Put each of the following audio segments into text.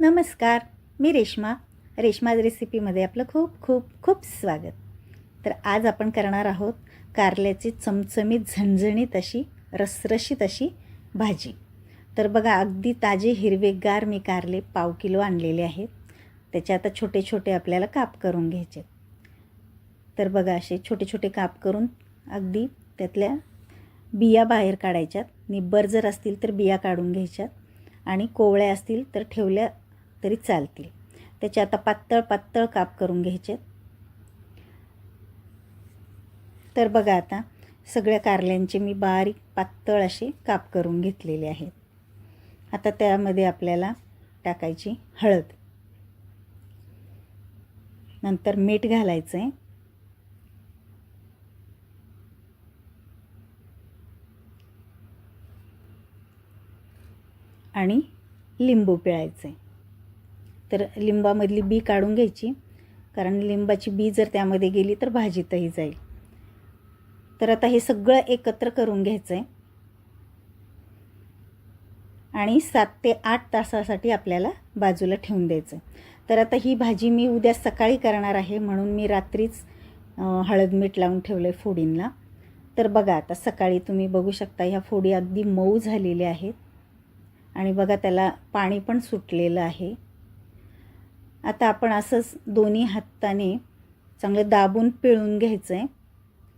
नमस्कार मी रेश्मा. रेश्मा रेसिपीमध्ये आपलं खूप खूप खूप स्वागत. तर आज आपण करणार आहोत कारल्याची चमचमीत झणझणीत अशी रसरशीत अशी भाजी. तर बघा अगदी ताजे हिरवेगार मी कारले पाव किलो आणलेले आहेत. त्याचे आता छोटे छोटे आपल्याला काप करून घ्यायचे तर बघा असे छोटे छोटे काप करून अगदी त्यातल्या बिया बाहेर काढायच्यात. निब्बर जर असतील तर बिया काढून घ्यायच्यात. आणि कोवळ्या असतील तर ठेवल्या तरी चालतील. त्याचे आता पातळ पातळ काप करून घ्यायचे. तर बघा आता सगळ्या कारल्यांचे मी बारीक पातळ असे काप करून घेतलेले आहेत. आता त्यामध्ये आपल्याला टाकायची हळद. नंतर मीठ घालायचं आहे आणि लिंबू पिळायचे तर लिंबामधली बी काढून घ्यायची. कारण लिंबाची बी जर त्यामध्ये गेली तर भाजीतही जाईल. तर आता हे सगळं एकत्र करून घ्यायचं आहे आणि सात ते आठ तासासाठी आपल्याला बाजूला ठेवून द्यायचं तर आता ही भाजी मी उद्या सकाळी करणार आहे म्हणून मी रात्रीच हळद मीठ लावून ठेवलं आहे फोडींना. तर बघा आता सकाळी तुम्ही बघू शकता ह्या फोडी अगदी मऊ झालेल्या आहेत. आणि बघा त्याला पाणी पण सुटलेलं आहे. आता आपण असंच दोन्ही हाताने चांगलं दाबून पिळून घ्यायचं आहे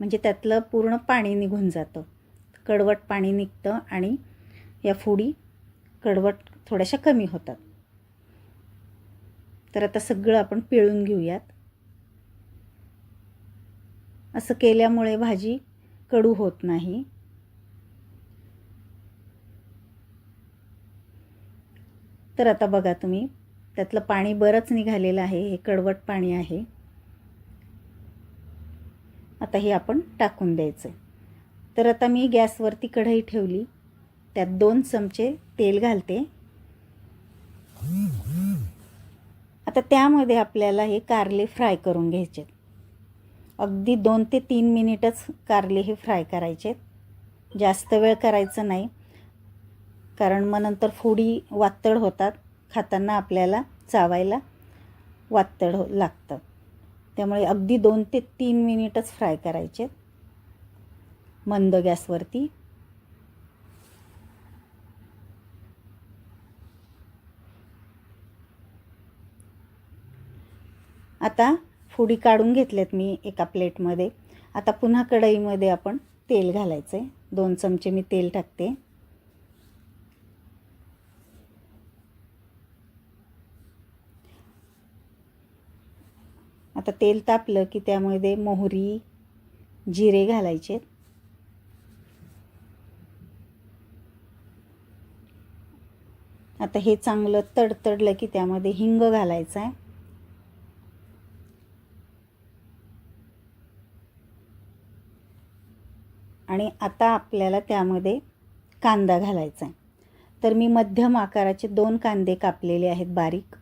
म्हणजे त्यातलं पूर्ण पाणी निघून जातं. कडवट पाणी निघतं आणि या फोडी कडवट थोड्याशा कमी होतात. तर आता सगळं आपण पिळून घेऊयात. असं केल्यामुळे भाजी कडू होत नाही. तर आता बघा तुम्ही. त्यातलं पाणी बरंच निघालेलं आहे हे कडवट पाणी आहे. आता हे आपण टाकून द्यायचं तर आता मी गॅसवरती कढई ठेवली. त्यात दोन चमचे तेल घालते. आता त्यामध्ये आपल्याला हे कारले फ्राय करून घ्यायचे अगदी दोन ते तीन मिनिटच कारले हे फ्राय करायचे जास्त वेळ करायचं नाही कारण मग नंतर फोडी वातळ होतात. खाताना आपल्याला चावायला वातड हो लागतं. त्यामुळे अगदी दोन ते तीन मिनिटच फ्राय करायचे. मंद गॅसवरती. आता फोडी काढून घेतल्यात मी एका प्लेटमध्ये. आता पुन्हा कढईमध्ये आपण तेल घालायचं आहे दोन चमचे मी तेल टाकते. आता तेल तापलं की त्यामध्ये मोहरी जिरे घालायचे. आता हे चांगलं तडतडलं की त्यामध्ये हिंग घालायचं आहे आणि आता आपल्याला त्यामध्ये कांदा घालायचा आहे तर मी मध्यम आकाराचे दोन कांदे कापलेले आहेत बारीक.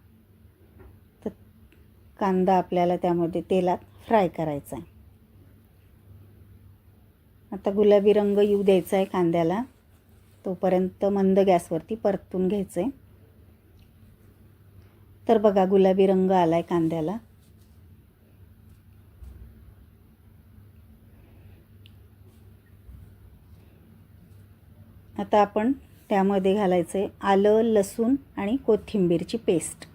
कांदा आपल्याला त्यामध्ये तेलात फ्राय करायचा आहे. आता गुलाबी रंग येऊ द्यायचा आहे कांद्याला. तोपर्यंत मंद गॅसवरती परतून घ्यायचं आहे तर बघा गुलाबी रंग आला आहे कांद्याला. आता आपण त्यामध्ये घालायचं आहे आलं लसूण आणि कोथिंबीरची पेस्ट.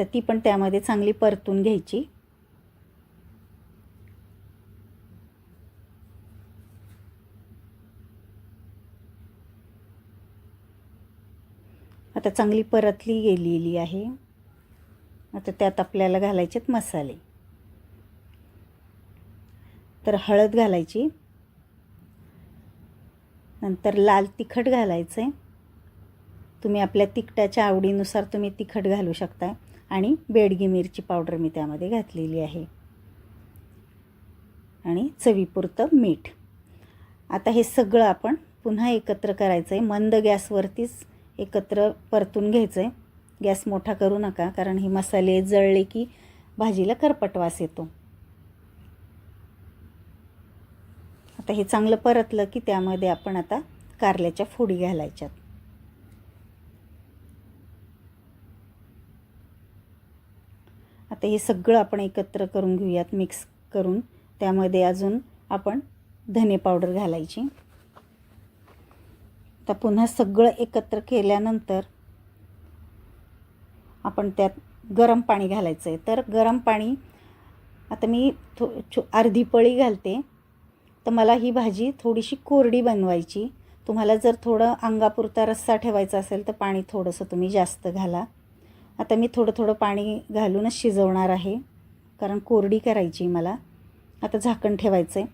तर ती पण त्यामध्ये चांगली परतून घ्यायची. आता चांगली परतली गेलेली आहे. आता त्यात आपल्याला घालायचेत मसाले. तर हळद घालायची. नंतर लाल तिखट घालायचं आहे तुम्ही आपल्या तिखटाच्या आवडीनुसार तुम्ही तिखट घालू शकता आणि बेडगी मिरची पावडर मी त्यामध्ये घातलेली आहे. आणि चवीपुरतं मीठ. आता हे सगळं आपण पुन्हा एकत्र करायचं आहे मंद गॅसवरतीच एकत्र परतून घ्यायचं आहे गॅस मोठा करू नका कारण हे मसाले जळले की भाजीला करपटवास येतो. आता हे चांगलं परतलं की त्यामध्ये आपण आता कारल्याच्या फोडी घालायच्यात. आता हे सगळं आपण एकत्र करून घेऊयात मिक्स करून. त्यामध्ये अजून आपण धने पावडर घालायची. आता पुन्हा सगळं एकत्र केल्यानंतर आपण त्यात गरम पाणी घालायचं आहे तर गरम पाणी आता मी थो छो अर्धी पळी घालते. तर मला ही भाजी थोडीशी कोरडी बनवायची. तुम्हाला जर थोडं अंगापुरता रस्सा ठेवायचा असेल तर पाणी थोडंसं तुम्ही जास्त घाला. आता मी थोडं थोडं पाणी घालूनच शिजवणार आहे कारण कोरडी करायची मला. आता झाकण ठेवायचं आहे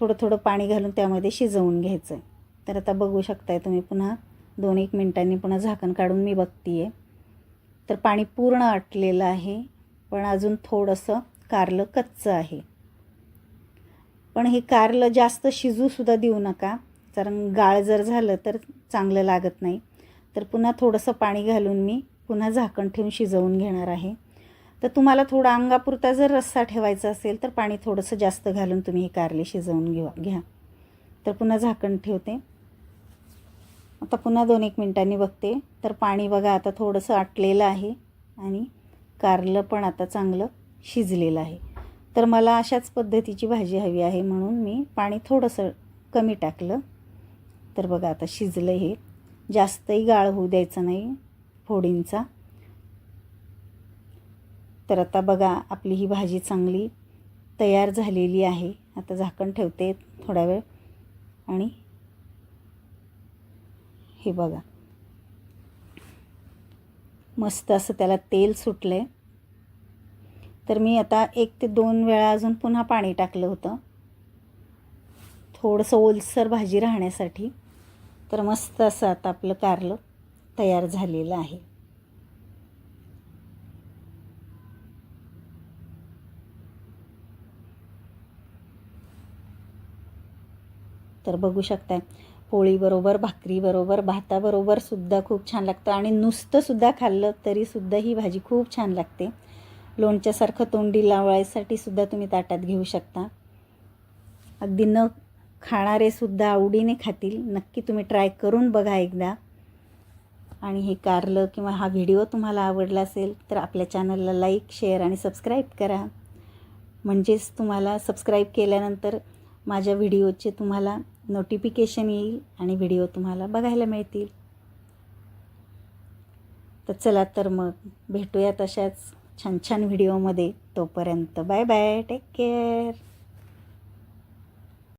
थोडं थोडं पाणी घालून त्यामध्ये शिजवून घ्यायचं आहे तर आता बघू शकताय तुम्ही पुन्हा दोन एक मिनटांनी पुन्हा झाकण काढून मी बघते आहे तर पाणी पूर्ण आटलेलं आहे पण अजून थोडंसं कारलं कच्चं आहे. पण हे कारलं जास्त शिजूसुद्धा देऊ नका कारण गाळ जर झालं तर चांगलं लागत नाही. तर पुन्हा थोडंसं पाणी घालून मी पुन्हा झाकण ठेवून शिजवून घेणार आहे. तर तुम्हाला थोडा अंगापुरता जर रस्सा ठेवायचा असेल तर पाणी थोडंसं जास्त घालून तुम्ही हे कारले शिजवून घेऊ घ्या. तर पुन्हा झाकण ठेवते. आता पुन्हा दोन एक मिनटांनी बघते. तर पाणी बघा आता थोडंसं आटलेलं आहे आणि कारलं पण आता चांगलं शिजलेलं आहे. तर मला अशाच पद्धतीची भाजी हवी आहे म्हणून मी पाणी थोडंसं कमी टाकलं. तर बघा आता शिजलं हे. जास्तही गाळ होऊ द्यायचं नाही. फोडींचा. तर आता बघा आपली ही भाजी चांगली तयार झालेली आहे. आता झाकण ठेवते थोडा वेळ. आणि हे बघा. मस्त असं त्याला तेल सुटलं आहे तर मी आता एक ते दोन वेळा अजून पुन्हा पाणी टाकलं होतं. थोडंसं ओलसर भाजी राहण्यासाठी. तर मस्त असं आता आपलं कारलं. तयार झालेलं आहे. तर बघू शकताय पोळीबरोबर भाकरीबरोबर भाताबरोबर सुद्धा खूप छान लागतं आणि नुसतंसुद्धा खाल्लं तरीसुद्धा ही भाजी खूप छान लागते. लोणच्यासारखं तोंडी लावायसाठी सुद्धा तुम्ही ताटात घेऊ शकता. अगदी न खाणारे सुद्धा आवडीने खातील. नक्की तुम्ही ट्राय करून बघा एकदा. आणि हे कारलं किंवा हा व्हिडिओ तुम्हाला आवडला असेल तर आपल्या चॅनलला लाईक शेअर आणि सबस्क्राईब करा. म्हणजेच तुम्हाला सबस्क्राईब केल्यानंतर माझ्या व्हिडिओचे तुम्हाला नोटिफिकेशन येईल आणि व्हिडिओ तुम्हाला बघायला मिळतील. तर चला तर मग भेटूया तशाच छान छान व्हिडिओमध्ये. तोपर्यंत बाय बाय टेक केअर.